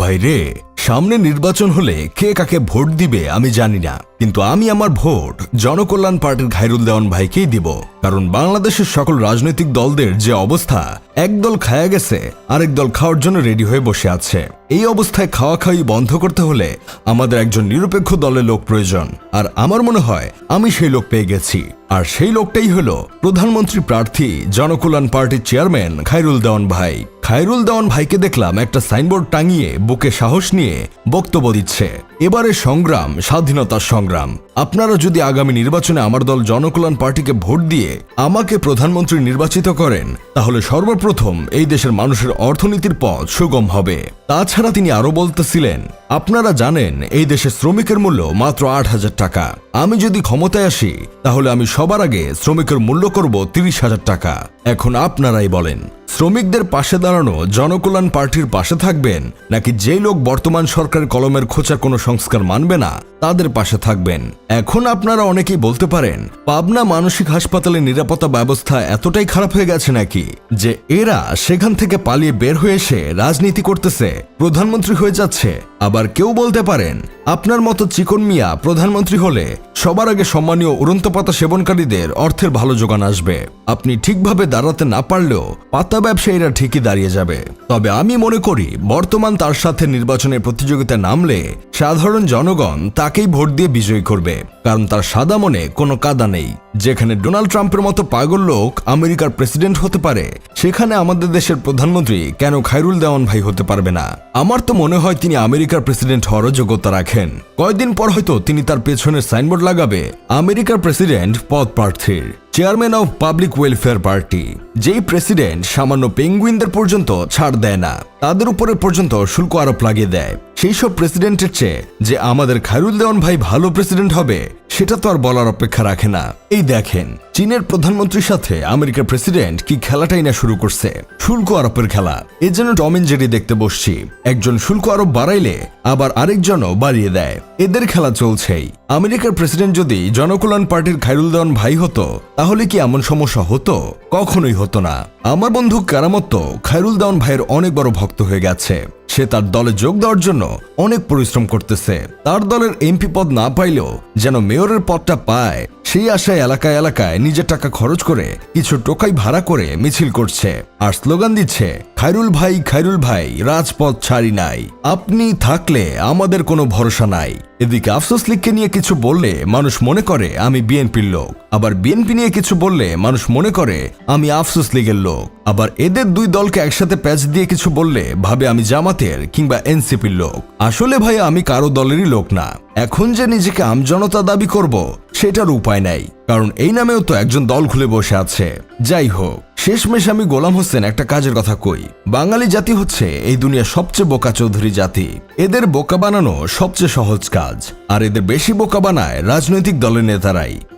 ভাই রে সামনে নির্বাচন হলে কে কাকে ভোট দিবে আমি জানি না, কিন্তু আমি আমার ভোট জনকল্যাণ পার্টির খায়রুল দেওয়ান ভাইকেই দিব, কারণ বাংলাদেশের সকল রাজনৈতিক দলদের যে অবস্থা এক দল খায়া গেছে, আরেক দল খাওয়ার জন্য রেডি হয়ে বসে আছে। এই অবস্থায় খাওয়া খাওয়ি বন্ধ করতে হলে আমাদের একজন নিরপেক্ষ দলের লোক প্রয়োজন, আর আমার মনে হয় আমি সেই লোক পেয়ে গেছি। আর সেই লোকটাই হলো প্রধানমন্ত্রী প্রার্থী জনকল্যাণ পার্টির চেয়ারম্যান খায়রুল দেওয়ান ভাই। খায়রুল দেওয়ান ভাইকে দেখলাম একটা সাইনবোর্ড টাঙিয়ে বুকে সাহস নিয়ে বক্তব্য দিচ্ছে। এবারে সংগ্রাম, স্বাধীনতার সংগ্রাম। আপনারা যদি আগামী নির্বাচনে আমার দল জনকল্যাণ পার্টিকে ভোট দিয়ে আমাকে প্রধানমন্ত্রী নির্বাচিত করেন, তাহলে সর্বপ্রথম এই দেশের মানুষের অর্থনীতির পথ সুগম হবে। তাছাড়া তিনি আরও বলতেছিলেন, আপনারা জানেন, এই দেশে শ্রমিকের মূল্য মাত্র আট হাজার টাকা। আমি যদি ক্ষমতায় আসি, তাহলে আমি সবার আগে শ্রমিকের মূল্য করব তিরিশ হাজার টাকা। এখন আপনারাই বলেন। শ্রমিকদের পাশে দাঁড়ানো জনকল্যাণ পার্টির পাশে থাকবেন, নাকি যে লোক বর্তমান সরকার কলমের খোঁচা কোনো সংস্কার মানবে না, তাদের পাশে থাকবেন। এখন আপনারা অনেকেই বলতে পারেন, পাবনা মানসিক হাসপাতালের নিরাপত্তা ব্যবস্থা এতটাই খারাপ হয়ে গেছে নাকি, যে এরা সেখান থেকে পালিয়ে বের হয়ে এসে রাজনীতি করতেছে, প্রধানমন্ত্রী হয়ে যাচ্ছে। আবার কেউ বলতে পারেন, আপনার মতো চিকন মিয়া প্রধানমন্ত্রী হলে সবার আগে সম্মানীয় উড়ন্ত পাতা সেবনকারীদের অর্থের ভালো যোগান আসবে। আপনি ঠিকভাবে দাঁড়াতে না পারলেও পাতা ব্যবসায়ীরা ঠিকই দাঁড়িয়ে যাবে। তবে আমি মনে করি, বর্তমান তার সাথে নির্বাচনে প্রতিযোগিতায় নামলে সাধারণ জনগণ তাকেই ভোট দিয়ে বিজয়ী করবে। কারণ তার সাদা মনে কোনো কাদা নেই। যেখানে ডোনাল্ড ট্রাম্পের মতো পাগল লোক আমেরিকার প্রেসিডেন্ট হতে পারে, সেখানে আমাদের দেশের প্রধানমন্ত্রী কেন খায়রুল দেওয়ান ভাই হতে পারবে না? আমার তো মনে হয় তিনি আমেরিকার প্রেসিডেন্ট হওয়ারও যোগ্যতা রাখেন। কয়েকদিন পর হয়তো তিনি তার পেছনের সাইনবোর্ড লাগাবে আমেরিকার প্রেসিডেন্ট পদ প্রার্থীর। Chairman of public welfare party যেই প্রেসিডেন্ট সামান্য পেঙ্গুইনদের পর্যন্ত ছাড় দেয় না, তাদের উপরে পর্যন্ত শুল্ক আরোপ লাগিয়ে দেয়। সেই সব প্রেসিডেন্টের চেয়ে যে আমাদের খায়রুল দেওয়ান ভাই ভালো প্রেসিডেন্ট হবে, সেটা তো আর বলার অপেক্ষা রাখে না। এই দেখেন, চীনের প্রধানমন্ত্রীর সাথে আমেরিকার প্রেসিডেন্ট কি খেলাটাই না শুরু করছে? শুল্ক আরোপের খেলা। এর জন্য টম এন্ড জেরি দেখতে বসছি। একজন শুল্ক আরোপ বাড়াইলে আবার আরেকজনও বাড়িয়ে দেয়। এদের খেলা চলছেই। আমেরিকার প্রেসিডেন্ট যদি জনকল্যাণ পার্টির খায়রুল দেওয়ান ভাই হতো তাহলে কি এমন সমস্যা হতো? কখনোই হতো না। আমার বন্ধু কারামত্ত খায়রুল দাউন ভাইয়ের অনেক বড় ভক্ত হয়ে গেছে। সে তার দলে যোগ দেওয়ার জন্য অনেক পরিশ্রম করতেছে। তার দলের এমপি পদ না পাইলেও যেন মেয়রের পদটা পায় সেই আশায় এলাকায় এলাকায় নিজের টাকা খরচ করে কিছু টোকাই ভাড়া করে মিছিল করছে। আর স্লোগান দিচ্ছে, খায়রুল ভাই খায়রুল ভাই, রাজপথ ছাড়ি নাই। আপনি থাকলে আমাদের কোনো ভরসা নাই। এদিকে আফসোস লীগকে নিয়ে কিছু বললে মানুষ মনে করে, আমি বিএনপির লোক। আবার বিএনপি নিয়ে কিছু বললে মানুষ মনে করে, আমি আফসোস লীগের লোক। আবার এদের দুই দলকে একসাথে প্যাচ দিয়ে কিছু বললে, ভাবে আমি জামাতের কিংবা এনসিপির লোক। আসলে ভাই আমি কারও দলেরই লোক না। এখন যে নিজেকে আমজনতা দাবি করব সেটার উপায় নাই, কারণ এই নামেও তো একজন দল খুলে বসে আছে। যাই হোক, শেষমেশ আমি গোলাম হোসেন একটা কাজের কথা কই। বাঙালি জাতি হচ্ছে এই দুনিয়ার সবচেয়ে বোকা চৌধুরী জাতি। এদের বোকা বানানো সবচেয়ে সহজ কাজ, আর এদের বেশি বোকা বানায় রাজনৈতিক দলের নেতারাই।